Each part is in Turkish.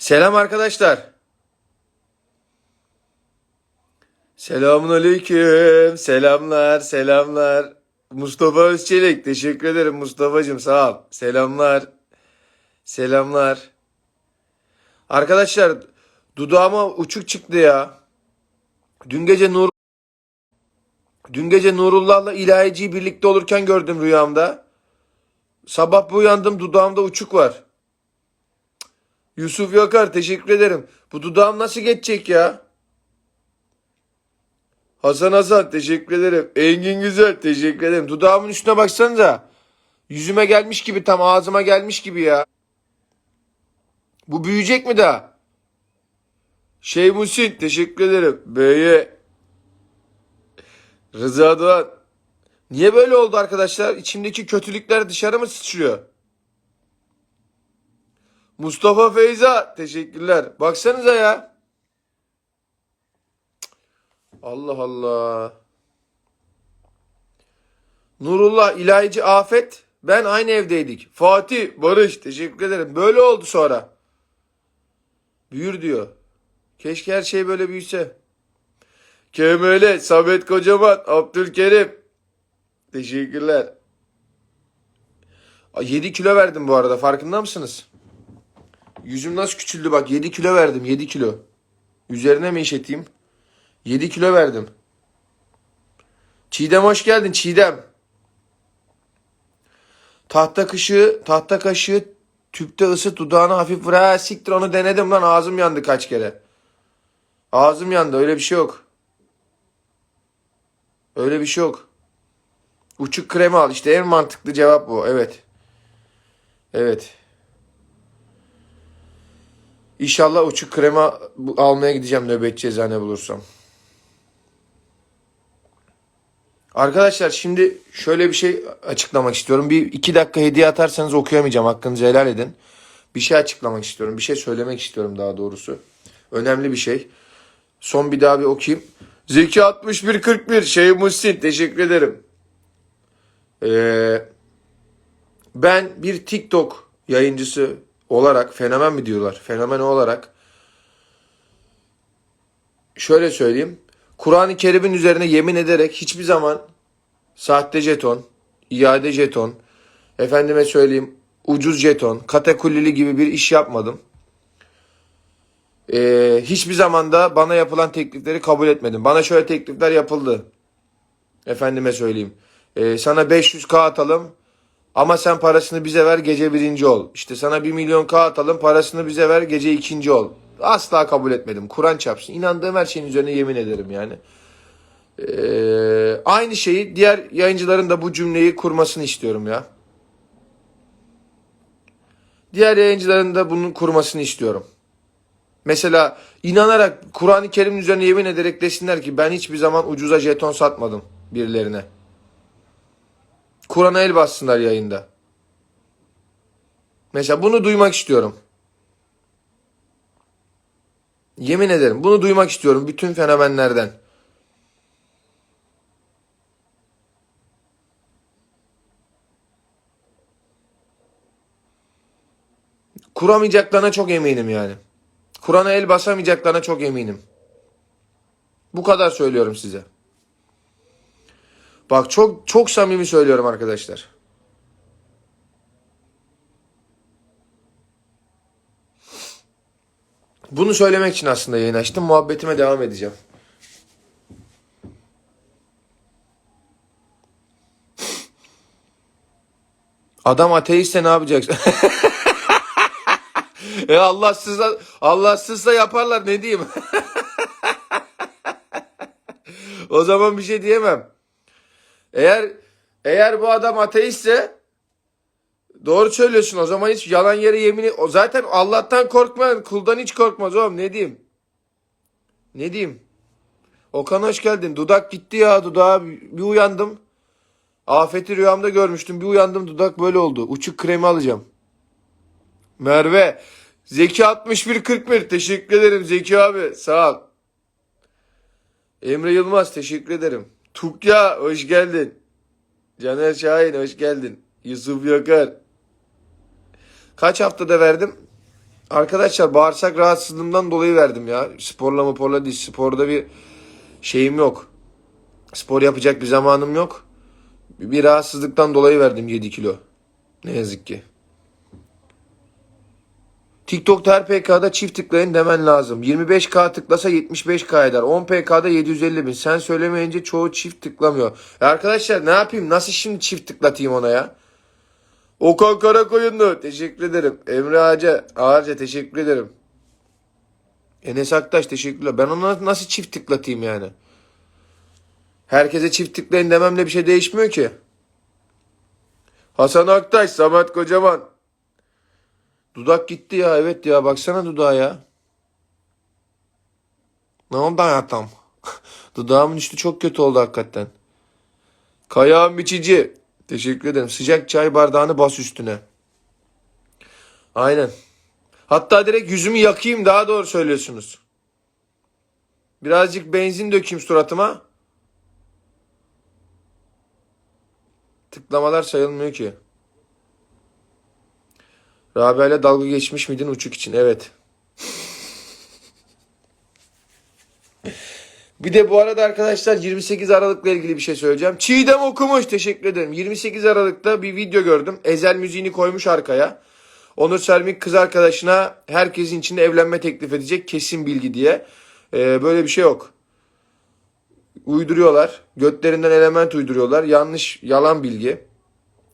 Selam arkadaşlar. Selamun aleyküm. Selamlar, selamlar. Mustafa Özçelik. Teşekkür ederim Mustafa'cığım sağ ol. Selamlar. Selamlar. Arkadaşlar dudağıma uçuk çıktı ya. Dün gece Nur Dün gece Nurullah'la ilahiciyi birlikte olurken gördüm rüyamda. Sabah bir uyandım dudağımda uçuk var. Yusuf Yakar teşekkür ederim. Bu dudağım nasıl geçecek ya? Hasan Hasan teşekkür ederim. Engin Güzel teşekkür ederim. Dudağımın üstüne baksanıza. Yüzüme gelmiş gibi tam ağzıma gelmiş gibi ya. Bu büyüyecek mi daha? Şey Musin teşekkür ederim. B'ye. Rıza Doğan. Niye böyle oldu arkadaşlar? İçimdeki kötülükler dışarı mı sıçrıyor? Mustafa Feyza teşekkürler. Baksanıza ya. Allah Allah. Nurullah İlahici Afet ben aynı evdeydik. Fatih Barış teşekkür ederim. Böyle oldu sonra. Büyür diyor. Keşke her şey böyle büyüse. KML Samet Kocaman Abdülkerim Teşekkürler. 7 kilo verdim bu arada farkında mısınız? Yüzüm nasıl küçüldü bak 7 kilo verdim 7 kilo. Üzerine mi işeteyim? 7 kilo verdim. Çiğdem hoş geldin Çiğdem. Tahta kaşığı, tahta kaşığı tüpte ısıt dudağını hafif vur. Ha siktir onu denedim lan ağzım yandı kaç kere. Ağzım yandı öyle bir şey yok. Öyle bir şey yok. Uçuk kremi al işte en mantıklı cevap bu evet. Evet. İnşallah uçuk krema almaya gideceğim nöbetçi eczane bulursam. Arkadaşlar şimdi şöyle bir şey açıklamak istiyorum. Bir iki dakika hediye atarsanız okuyamayacağım. Hakkınızı helal edin. Bir şey açıklamak istiyorum. Bir şey söylemek istiyorum daha doğrusu. Önemli bir şey. Son bir daha bir okuyayım. Zeki 6141 şey Muhsin teşekkür ederim. Ee, ben bir TikTok yayıncısı olarak fenomen mi diyorlar? Fenomen olarak şöyle söyleyeyim. Kur'an-ı Kerim'in üzerine yemin ederek hiçbir zaman sahte jeton, iade jeton, efendime söyleyeyim ucuz jeton, katakullili gibi bir iş yapmadım. Ee, hiçbir zaman da bana yapılan teklifleri kabul etmedim. Bana şöyle teklifler yapıldı. Efendime söyleyeyim. Ee, sana 500k atalım ama sen parasını bize ver gece birinci ol. İşte sana 1 milyon k atalım parasını bize ver gece ikinci ol. Asla kabul etmedim. Kur'an çarpsın. İnandığım her şeyin üzerine yemin ederim yani. Ee, aynı şeyi diğer yayıncıların da bu cümleyi kurmasını istiyorum ya. Diğer yayıncıların da bunu kurmasını istiyorum. Mesela inanarak Kur'an-ı Kerim'in üzerine yemin ederek desinler ki ben hiçbir zaman ucuza jeton satmadım birilerine. Kur'an'a el bassınlar yayında. Mesela bunu duymak istiyorum. Yemin ederim bunu duymak istiyorum bütün fenomenlerden. Kuramayacaklarına çok eminim yani. Kur'an'a el basamayacaklarına çok eminim. Bu kadar söylüyorum size. Bak çok çok samimi söylüyorum arkadaşlar. Bunu söylemek için aslında yayın açtım. Muhabbetime devam edeceğim. Adam ateistse ne yapacaksın? e Allahsızsa Allahsızsa yaparlar ne diyeyim? o zaman bir şey diyemem. Eğer eğer bu adam ateistse doğru söylüyorsun. O zaman hiç yalan yere yemini o zaten Allah'tan korkmayan kuldan hiç korkmaz oğlum ne diyeyim? Ne diyeyim? Okan hoş geldin. Dudak gitti ya dudağa bir uyandım. Afeti rüyamda görmüştüm. Bir uyandım dudak böyle oldu. Uçuk kremi alacağım. Merve. Zeki 6141 teşekkür ederim Zeki abi. Sağ ol. Emre Yılmaz teşekkür ederim. Tukya hoş geldin. Caner Şahin hoş geldin. Yusuf Yakar. Kaç haftada verdim? arkadaşlar bağırsak rahatsızlığımdan dolayı verdim ya. Sporla mı porla değil. Sporda bir şeyim yok. Spor yapacak bir zamanım yok. Bir rahatsızlıktan dolayı verdim 7 kilo. Ne yazık ki. TikTok'ta her PK'da çift tıklayın demen lazım. 25K tıklasa 75K eder. 10 PK'da 750 bin. Sen söylemeyince çoğu çift tıklamıyor. E arkadaşlar ne yapayım? Nasıl şimdi çift tıklatayım ona ya? Okan Karakoyunlu. Teşekkür ederim. Emre Ağaca. Ağaca teşekkür ederim. Enes Aktaş teşekkürler. Ben ona nasıl çift tıklatayım yani? Herkese çift tıklayın dememle bir şey değişmiyor ki. Hasan Aktaş, Samet Kocaman. Dudak gitti ya evet ya baksana dudağa ya. Ne oldu hayatım? Dudağımın üstü çok kötü oldu hakikaten. Kayağım biçici. Teşekkür ederim. Sıcak çay bardağını bas üstüne. Aynen. Hatta direkt yüzümü yakayım daha doğru söylüyorsunuz. Birazcık benzin dökeyim suratıma. Tıklamalar sayılmıyor ki. Rabia ile dalga geçmiş miydin uçuk için? Evet. Bir de bu arada arkadaşlar 28 Aralık'la ilgili bir şey söyleyeceğim. Çiğdem okumuş teşekkür ederim. 28 Aralık'ta bir video gördüm. Ezel müziğini koymuş arkaya. Onur Selmik kız arkadaşına herkesin içinde evlenme teklif edecek kesin bilgi diye. Ee, böyle bir şey yok. Uyduruyorlar. Götlerinden element uyduruyorlar. Yanlış yalan bilgi.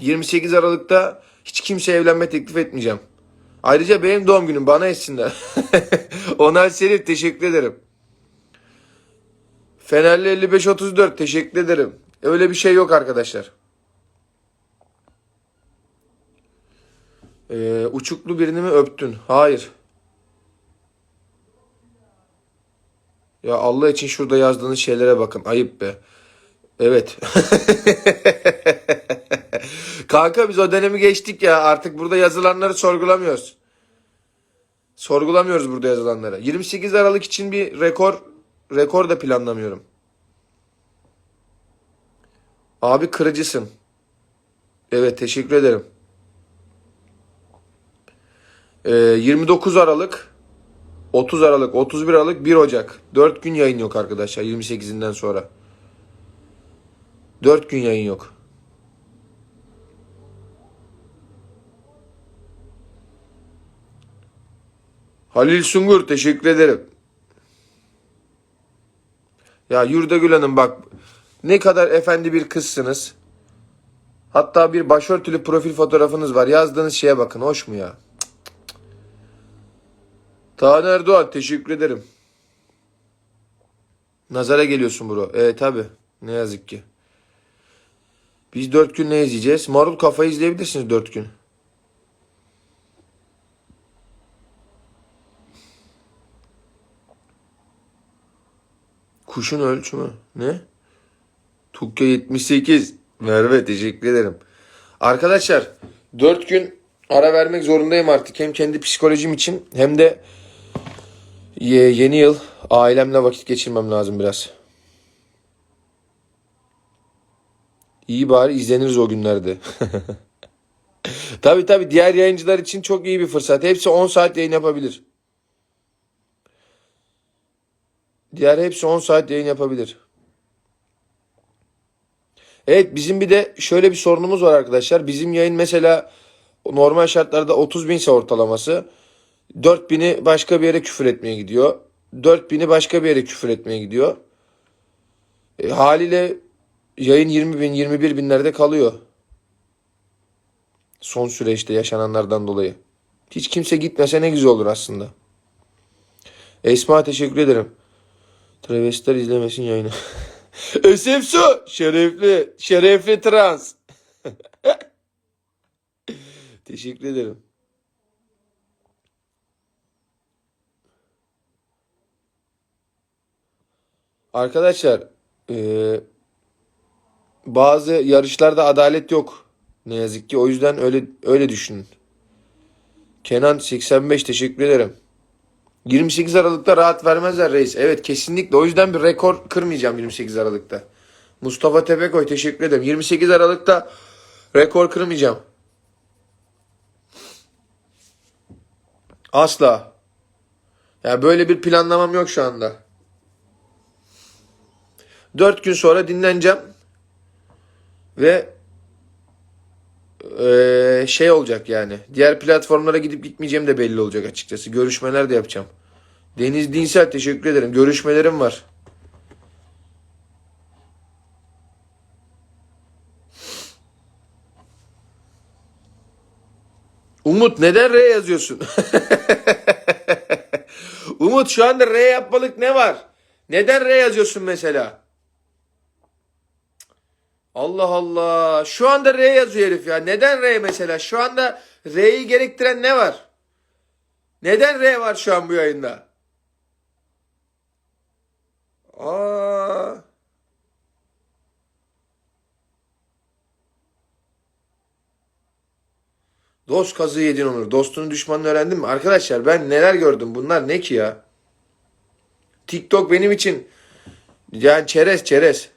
28 Aralık'ta hiç kimseye evlenme teklif etmeyeceğim. Ayrıca benim doğum günüm bana etsinler. Onay Serif teşekkür ederim. Fenerli 5534 teşekkür ederim. Öyle bir şey yok arkadaşlar. Ee, uçuklu birini mi öptün? Hayır. Ya Allah için şurada yazdığınız şeylere bakın. Ayıp be. Evet. Kanka biz o dönemi geçtik ya. Artık burada yazılanları sorgulamıyoruz. Sorgulamıyoruz burada yazılanları. 28 Aralık için bir rekor rekor da planlamıyorum. Abi kırıcısın. Evet teşekkür ederim. Ee, 29 Aralık 30 Aralık, 31 Aralık, 1 Ocak. 4 gün yayın yok arkadaşlar 28'inden sonra. 4 gün yayın yok. Halil Sungur teşekkür ederim. Ya Yurdagül Hanım bak ne kadar efendi bir kızsınız. Hatta bir başörtülü profil fotoğrafınız var. Yazdığınız şeye bakın. Hoş mu ya? Tahan Erdoğan teşekkür ederim. Nazara geliyorsun bro. E tabi. Ne yazık ki. Biz dört gün ne izleyeceğiz? Marul Kafayı izleyebilirsiniz dört gün. Kuşun ölçümü. Ne? Tukka 78. Merve teşekkür ederim. Arkadaşlar 4 gün ara vermek zorundayım artık. Hem kendi psikolojim için hem de ye- yeni yıl ailemle vakit geçirmem lazım biraz. İyi bari izleniriz o günlerde. tabi tabi diğer yayıncılar için çok iyi bir fırsat. Hepsi 10 saat yayın yapabilir. Diğer hepsi 10 saat yayın yapabilir. Evet bizim bir de şöyle bir sorunumuz var arkadaşlar. Bizim yayın mesela normal şartlarda 30 binse ortalaması 4000'i başka bir yere küfür etmeye gidiyor. 4000'i başka bir yere küfür etmeye gidiyor. E, haliyle yayın 20 bin 21 binlerde kalıyor. Son süreçte yaşananlardan dolayı. Hiç kimse gitmese ne güzel olur aslında. Esma teşekkür ederim. Travestiler izlemesin yayını. Ösef Su. Şerefli. Şerefli trans. Teşekkür ederim. Arkadaşlar eee, bazı yarışlarda adalet yok. Ne yazık ki. O yüzden öyle öyle düşünün. Kenan 85 teşekkür ederim. 28 Aralık'ta rahat vermezler reis. Evet kesinlikle. O yüzden bir rekor kırmayacağım 28 Aralık'ta. Mustafa Tepekoy teşekkür ederim. 28 Aralık'ta rekor kırmayacağım. Asla. Ya böyle bir planlamam yok şu anda. Dört gün sonra dinleneceğim. Ve eee, şey olacak yani. Diğer platformlara gidip gitmeyeceğim de belli olacak açıkçası. Görüşmeler de yapacağım. Deniz Dinsel teşekkür ederim. Görüşmelerim var. Umut neden R yazıyorsun? Umut şu anda R yapmalık ne var? Neden R yazıyorsun mesela? Allah Allah. Şu anda R yazıyor herif ya. Neden R mesela? Şu anda R'yi gerektiren ne var? Neden R var şu an bu yayında? Aa. Dost kazığı yedin Onur. Dostunu düşmanını öğrendin mi? Arkadaşlar ben neler gördüm. Bunlar ne ki ya? TikTok benim için yani çerez çerez.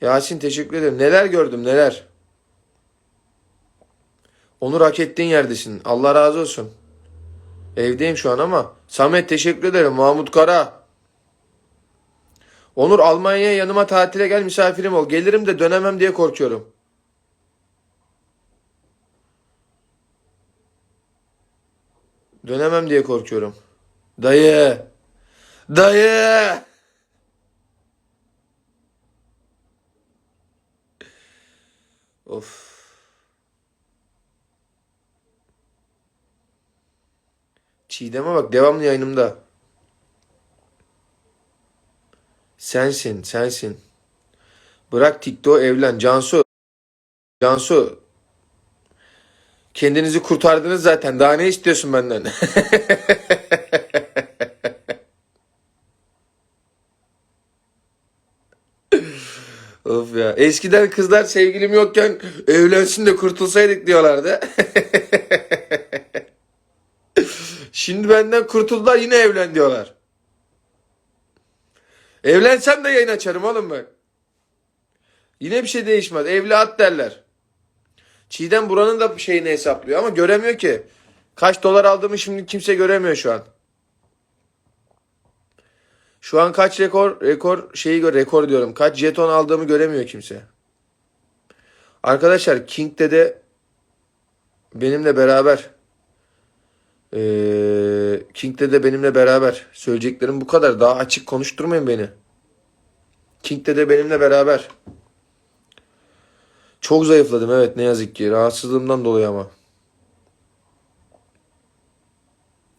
Yasin teşekkür ederim. Neler gördüm neler. Onur hak ettiğin yerdesin. Allah razı olsun. Evdeyim şu an ama. Samet teşekkür ederim. Mahmut Kara. Onur Almanya'ya yanıma tatile gel misafirim ol. Gelirim de dönemem diye korkuyorum. Dönemem diye korkuyorum. Dayı. Dayı. Of. Çiğdem'e bak devamlı yayınımda. Sensin, sensin. Bırak TikTok evlen. Cansu. Cansu. Kendinizi kurtardınız zaten. Daha ne istiyorsun benden? Of ya. Eskiden kızlar sevgilim yokken evlensin de kurtulsaydık diyorlardı. Şimdi benden kurtuldular yine evlen diyorlar. Evlensem de yayın açarım oğlum ben. Yine bir şey değişmez. Evli at derler. Çiğdem buranın da şeyini hesaplıyor ama göremiyor ki. Kaç dolar aldığımı şimdi kimse göremiyor şu an. Şu an kaç rekor rekor şeyi gör rekor diyorum. Kaç jeton aldığımı göremiyor kimse. Arkadaşlar King'de de benimle beraber ee, King'de de benimle beraber söyleyeceklerim bu kadar. Daha açık konuşturmayın beni. King'de de benimle beraber. Çok zayıfladım evet ne yazık ki. Rahatsızlığımdan dolayı ama.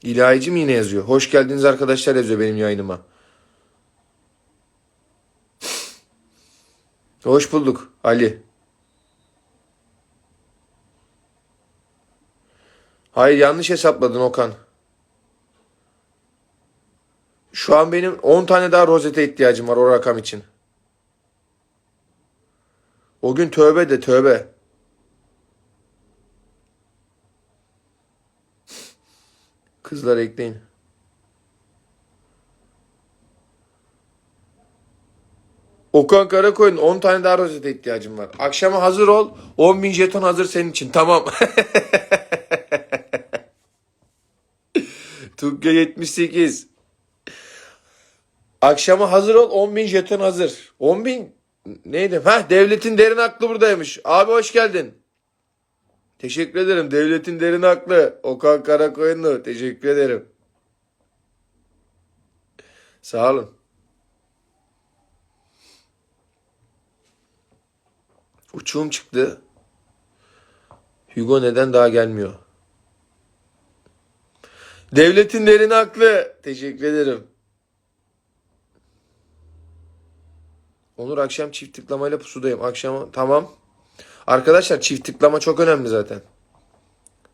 İlahici mi yine yazıyor? Hoş geldiniz arkadaşlar yazıyor benim yayınıma. Hoş bulduk Ali. Hayır yanlış hesapladın Okan. Şu an benim 10 tane daha rozete ihtiyacım var o rakam için. O gün tövbe de tövbe. Kızlar ekleyin. Okan Karakoyun 10 tane daha rozete ihtiyacım var. Akşama hazır ol. 10 bin jeton hazır senin için. Tamam. Tukya 78. Akşama hazır ol. 10 bin jeton hazır. 10 bin neydi? Ha devletin derin aklı buradaymış. Abi hoş geldin. Teşekkür ederim. Devletin derin aklı. Okan Karakoyunlu. Teşekkür ederim. Sağ olun. Uçuğum çıktı. Hugo neden daha gelmiyor? Devletin derin aklı. Teşekkür ederim. Onur akşam çift tıklamayla pusudayım. Akşam tamam. Arkadaşlar çift tıklama çok önemli zaten.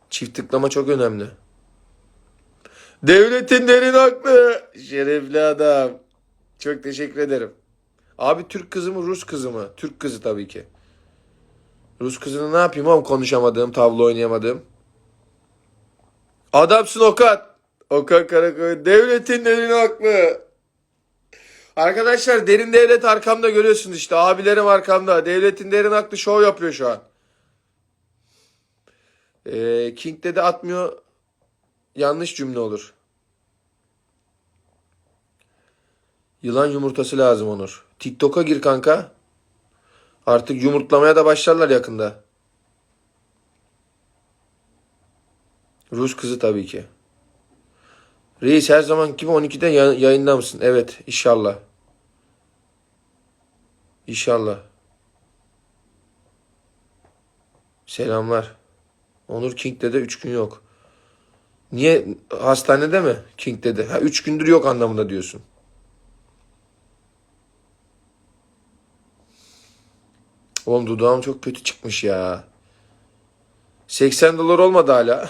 Çift tıklama çok önemli. Devletin derin aklı. Şerefli adam. Çok teşekkür ederim. Abi Türk kızı mı Rus kızı mı? Türk kızı tabii ki. Rus kızını ne yapayım oğlum konuşamadığım, tavla oynayamadığım. Adamsın Okan. Okan Karakoy. Devletin derin aklı. Arkadaşlar derin devlet arkamda görüyorsunuz işte. Abilerim arkamda. Devletin derin aklı şov yapıyor şu an. Ee, King'de de atmıyor. yanlış cümle olur. Yılan yumurtası lazım Onur. TikTok'a gir kanka. Artık yumurtlamaya da başlarlar yakında. Rus kızı tabii ki. Reis her zaman gibi 12'de ya- yayında mısın? Evet inşallah. İnşallah. Selamlar. Onur King'de de 3 gün yok. Niye? Hastanede mi? King'de de. Ha 3 gündür yok anlamında diyorsun. Oğlum dudağım çok kötü çıkmış ya. 80 dolar olmadı hala.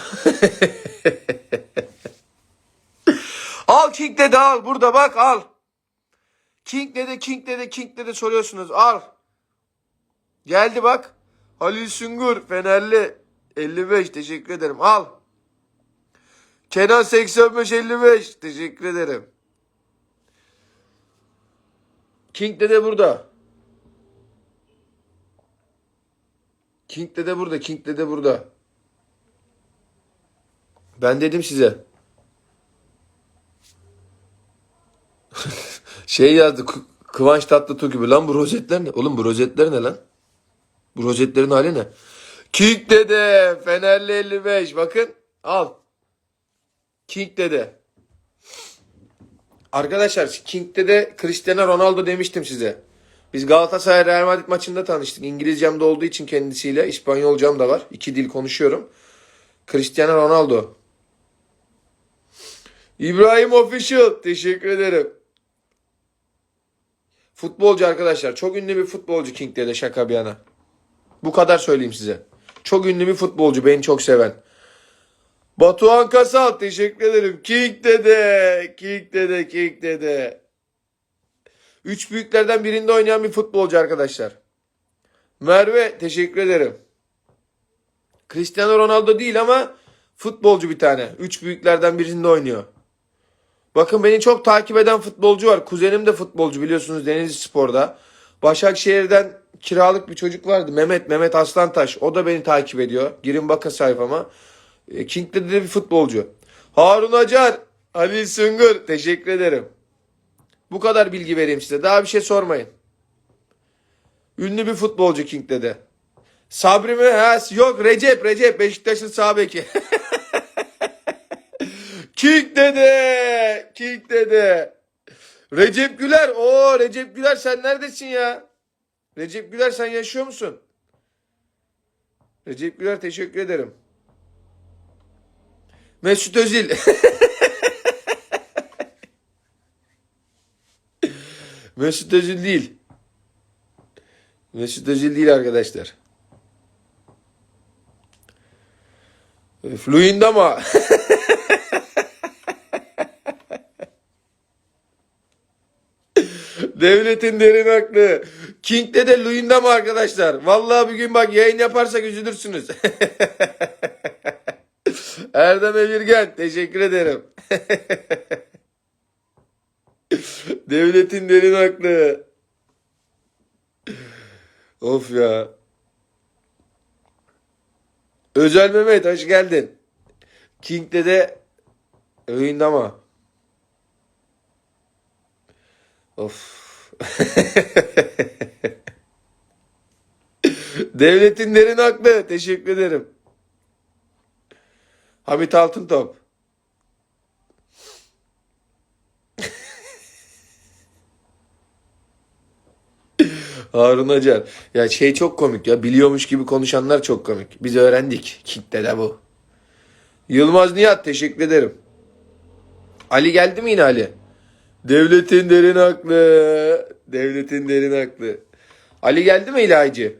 al King dedi al. Burada bak al. King dedi King dedi King dedi soruyorsunuz. Al. Geldi bak. Halil Sungur Fenerli 55 teşekkür ederim. Al. Kenan 85 55 teşekkür ederim. King dede burada. King dede burada. King dede burada. Ben dedim size. şey yazdı. Kı- Kıvanç Tatlıtuğ gibi. Lan bu rozetler ne? Oğlum bu rozetler ne lan? Bu rozetlerin hali ne? King dede. Fenerli 55. Bakın. Al. King dede. Arkadaşlar King dede Cristiano Ronaldo demiştim size. Biz Galatasaray Real Madrid maçında tanıştık. İngilizcem de olduğu için kendisiyle İspanyolcam da var. İki dil konuşuyorum. Cristiano Ronaldo. İbrahim Official. Teşekkür ederim. Futbolcu arkadaşlar. Çok ünlü bir futbolcu King dede şaka bir yana. Bu kadar söyleyeyim size. Çok ünlü bir futbolcu. Beni çok seven. Batuhan Kasal teşekkür ederim. King dede. King dede. King dede. Üç büyüklerden birinde oynayan bir futbolcu arkadaşlar. Merve teşekkür ederim. Cristiano Ronaldo değil ama futbolcu bir tane. Üç büyüklerden birinde oynuyor. Bakın beni çok takip eden futbolcu var. Kuzenim de futbolcu biliyorsunuz Denizli Spor'da. Başakşehir'den kiralık bir çocuk vardı. Mehmet, Mehmet Aslantaş. O da beni takip ediyor. Girin bakın sayfama. E, King'de de bir futbolcu. Harun Acar, Halil Sungur. Teşekkür ederim. Bu kadar bilgi vereyim size. Daha bir şey sormayın. Ünlü bir futbolcu King'de de. Sabri mi? Ha, yok Recep, Recep. Beşiktaş'ın sağ beki. King dede. King dede. Recep Güler. Oo Recep Güler sen neredesin ya? Recep Güler sen yaşıyor musun? Recep Güler teşekkür ederim. Mesut Özil. Mesut Özil değil. Mesut Özil değil arkadaşlar. Öf, Luyendama. Devletin derin aklı. King'de de Luyendama arkadaşlar. Vallahi bir gün bak yayın yaparsak üzülürsünüz. Erdem Evirgen teşekkür ederim. Devletin derin aklı. Of ya. Özel Mehmet hoş geldin. King'de de Luyendama. Of. Devletin derin aklı. Teşekkür ederim. Hamit Altıntop. Harun Acar. Ya şey çok komik ya. Biliyormuş gibi konuşanlar çok komik. Biz öğrendik. Kitle de bu. Yılmaz Nihat teşekkür ederim. Ali geldi mi yine Ali? Devletin derin aklı. Devletin derin aklı. Ali geldi mi İlahici?